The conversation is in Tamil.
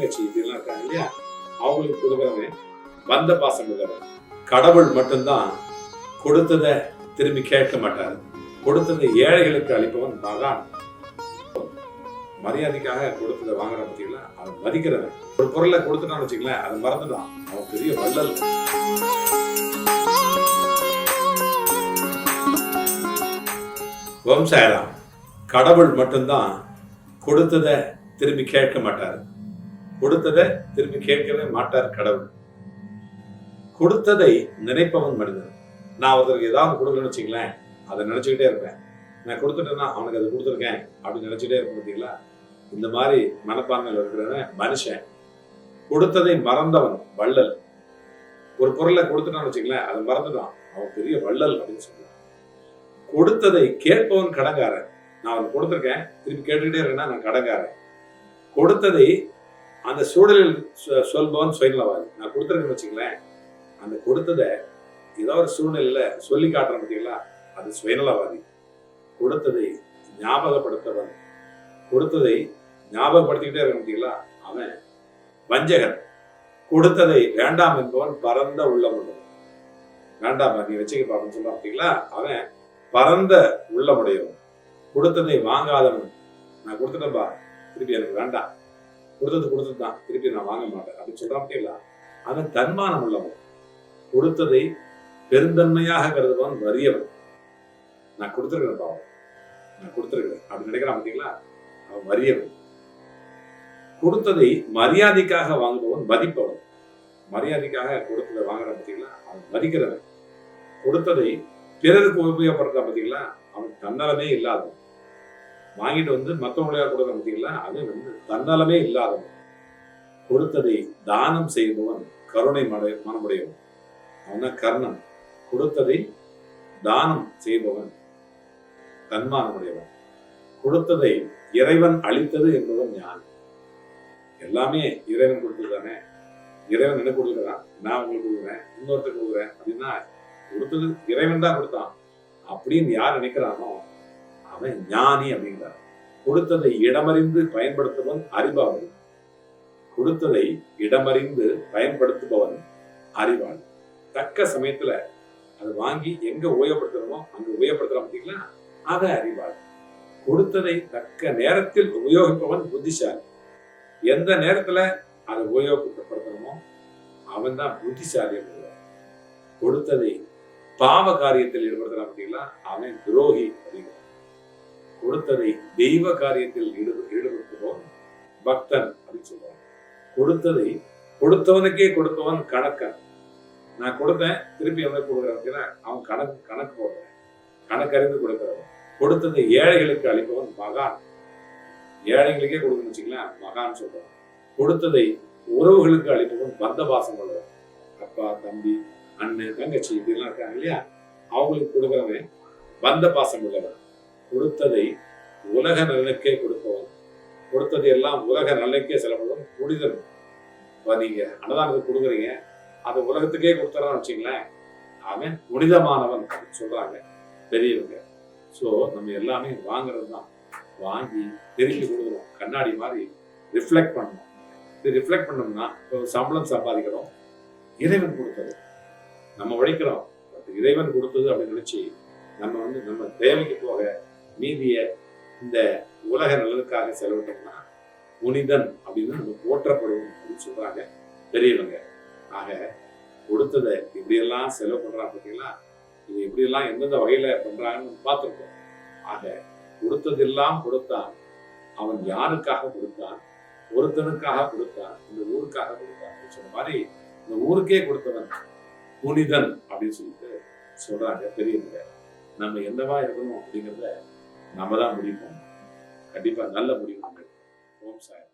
தங்கச்சி இப்படிலாம் இருக்காங்க இல்லையா? அவங்களுக்கு கொடுக்குறவன் வந்த பாசம் உள்ளவன் கடவுள் மட்டும்தான் கொடுத்ததை திரும்பி கேட்க மாட்டார். கொடுத்ததை ஏழைகளுக்கு அளிப்பவன் மகான். மரியாதைக்காக கொடுத்ததை வாங்குற பார்த்தீங்களா அவன் மதிக்கிறவன். ஒரு பொருளை கொடுத்துட்டான்னு வச்சுங்களேன் அதை மறந்துட்டான் அவன் பெரிய வள்ளல். வம்சாயராம். கடவுள் மட்டும்தான் கொடுத்ததை திரும்பி கேட்க மாட்டார். கொடுத்ததை திரும்பி கேட்கவே மாட்டார் கடவுள். கொடுத்ததை நினைப்பவன் மனிதன். நான் ஒருத்தருக்கு ஏதாவது கொடுக்கணும்னு வச்சுங்களேன் அதை நினைச்சுக்கிட்டே இருப்பேன். நான் கொடுத்துட்டேன்னா அவனுக்கு அதை கொடுத்துருக்கேன் அப்படின்னு நினைச்சுட்டே இருப்பேன் பார்த்தீங்களா? இந்த மாதிரி மனப்பான்மையில் இருக்கிறவன் மனுஷன். கொடுத்ததை மறந்தவன் வள்ளல். ஒரு பொருளை கொடுத்துட்டான்னு வச்சுங்களேன் அதை மறந்துட்டான் அவன் பெரிய வள்ளல் அப்படின்னு சொல்லுவான். கொடுத்ததை கேட்பவன் கடங்காரன். நான் அவனுக்கு கொடுத்துருக்கேன் திரும்பி கேட்டுக்கிட்டே இருக்கேன்னா நான் கடங்காரன். கொடுத்ததை அந்த சூழலில் சொ- சொல்பவன் சுயநலவாதி. நான் கொடுத்துருக்கேன்னு வச்சுங்களேன் அந்த கொடுத்ததை ஏதோ ஒரு சூழ்நிலையில் சொல்லி காட்டுறேன் பார்த்தீங்களா அது சுயநலவாதி. கொடுத்ததை ஞாபகப்படுத்தவன் கொடுத்ததை ஞாபகப்படுத்திக்கிட்டே இருக்க பார்த்தீங்களா அவன் வஞ்சகன். கொடுத்ததை வேண்டாம் என்பவன் பரந்த உள்ளம் உள்ளவன் வேண்டாம் நீ வச்சுக்க பாப்பன்னு சொல்றான் பார்த்தீங்களா அவன் பரந்த உள்ளமுடையவன் கொடுத்ததை வாங்காதவன். நான் கொடுத்துட்டேன்பா. திருப்பி எனக்கு வேண்டாம். கொடுத்தது கொடுத்தது? தான் திருப்பி நான் வாங்க மாட்டேன். அப்படின்னு சொல்றான் இல்ல. அவன் தன்மானம் உள்ளவன். கொடுத்ததை பெருந்தன்மையாக கருதுவான் வறியவன். நான் கொடுத்துருக்கிறேன் பாவம். நான் கொடுத்துருக்கிறேன். அப்படி நினைக்கிறான் பார்த்தீங்களா அவன் வறியவன். கொடுத்ததை மரியாதைக்காக வாங்குபவன் மதிப்பவன் மரியாதைக்காக கொடுத்ததை வாங்குறான் பார்த்தீங்களா அவன் மதிக்கிறவன் கொடுத்ததை பிறருக்கு உபயோகப்படுறான் பார்த்தீங்களா அவன் தன்னலமே இல்லாதவன். வாங்கிட்டு வந்து மற்றவங்களையா கொடுக்குறான் பார்த்தீங்களா அது வந்து தன்னலமே இல்லாதவன் கொடுத்ததை தானம் செய்பவன் கருணை மடை மனமுடையவன். அவன் கர்ணன். கொடுத்ததை தானம் செய்பவன் தன்மானமுடையவன். கொடுத்ததை இறைவன் அளித்தது என்பவன் ஞான் எல்லாமே இறைவன் கொடுத்தது தானே இறைவன் என்ன கொடுக்குறான்? நான் உங்களுக்கு கொடுக்குறேன் இன்னொருத்தர் கொடுக்குறேன் அப்படின்னா கொடுத்தது இறைவன் தான் கொடுத்தான். அப்படின்னு யார் நினைக்கிறானோ அவன் ஞானி அப்படிங்கிறார். கொடுத்ததை இடமறிந்து பயன்படுத்துபவன் அறிவாளி. கொடுத்ததை இடமறிந்து பயன்படுத்துபவன் அறிவாளி. தக்க சமயத்துல அதை வாங்கி எங்க உபயோகப்படுத்துறோமோ அங்க உபயோகப்படுத்துறான் அப்படிங்களா அதை அறிவாளி. கொடுத்ததை தக்க நேரத்தில் உபயோகிப்பவன் புத்திசாலி. எந்த நேரத்துல அதை உபயோகப்படுத்தணுமோ அவன் தான் புத்திசாலி அப்படிங்கிறார். கொடுத்ததை பாவ காரியத்தில் ஈடுபடுத்துறான் அப்படிங்களா அவன் துரோகி அப்படிங்கிறான் கொடுத்ததை தெய்வ காரியத்தில் ஈடு ஈடுபடுத்துவோம் பக்தன் அப்படின்னு சொல்றான் கொடுத்ததை கொடுத்தவனுக்கே கொடுத்தவன் கணக்கன். நான் கொடுத்தேன் திருப்பி அவன் கொடுக்குறேன் அவன் கணக்கு கணக்கு போடுறேன். கணக்கறிந்து கொடுக்கிறவன். கொடுத்ததை ஏழைகளுக்கு அளிப்பவன் மகான். ஏழைகளுக்கே கொடுக்கணும்னு வச்சுக்கலாம் மகான் சொல்றான். கொடுத்ததை உறவுகளுக்கு அளிப்பவன் பந்த பாசம் கொள்வான் அப்பா தம்பி அண்ணன் தங்கச்சி இப்படிலாம் இருக்காங்க இல்லையா? அவங்களுக்கு கொடுக்குறவன் பந்த பாசம் உள்ளவன். கொடுத்ததை உலக நலனுக்கே கொடுப்பவன் கொடுத்தது எல்லாம் உலக நலனுக்கே செலவிடுவன் புனிதன் இப்போ நீங்கள் அன்னதானத்துக்கு கொடுக்குறீங்க. அது உலகத்துக்கே கொடுத்துறான்னு வச்சுங்களேன் அவன் புனிதமானவன் சொல்கிறாங்க சொல்றாங்க பெரியவங்க. ஸோ நம்ம எல்லாமே வாங்குறது தான் வாங்கி திருப்பி கொடுக்குறோம். கண்ணாடி மாதிரி ரிஃப்ளெக்ட் பண்ணணும். இது ரிஃப்ளெக்ட் பண்ணோம்னா சம்பளம் சம்பாதிக்கிறோம். இறைவன் கொடுத்தது. நம்ம உழைக்கிறோம். பட் இறைவன் கொடுத்தது அப்படின்னு நினைச்சு நம்ம வந்து நம்ம தேவைக்கு போக மீதிய இந்த உலக நலனுக்காக செலவிட்டோம்னா புனிதன் அப்படின்னு நம்ம போற்றப்படுவோம் அப்படின்னு சொல்றாங்க பெரியவங்க. ஆக கொடுத்ததை இப்படியெல்லாம் செலவு பண்றாங்க பார்த்தீங்களா இது இப்படியெல்லாம் எந்தெந்த வகையில பண்றாங்கன்னு பார்த்துருக்கோம். ஆக கொடுத்ததெல்லாம் கொடுத்தான். அவன் யாருக்காக கொடுத்தான்? ஒருத்தனுக்காக கொடுத்தான். இந்த ஊருக்காக கொடுத்தான் அப்படின்னு சொன்ன மாதிரி இந்த ஊருக்கே கொடுத்தவன் புனிதன் அப்படின்னு சொல்லிட்டு சொல்றாங்க பெரியவங்க. நம்ம என்னவா இருக்கணும் அப்படிங்கிறத நம்ம தான் முடிப்போம். கண்டிப்பாக நல்ல முடிவு. ஓம் சாய்.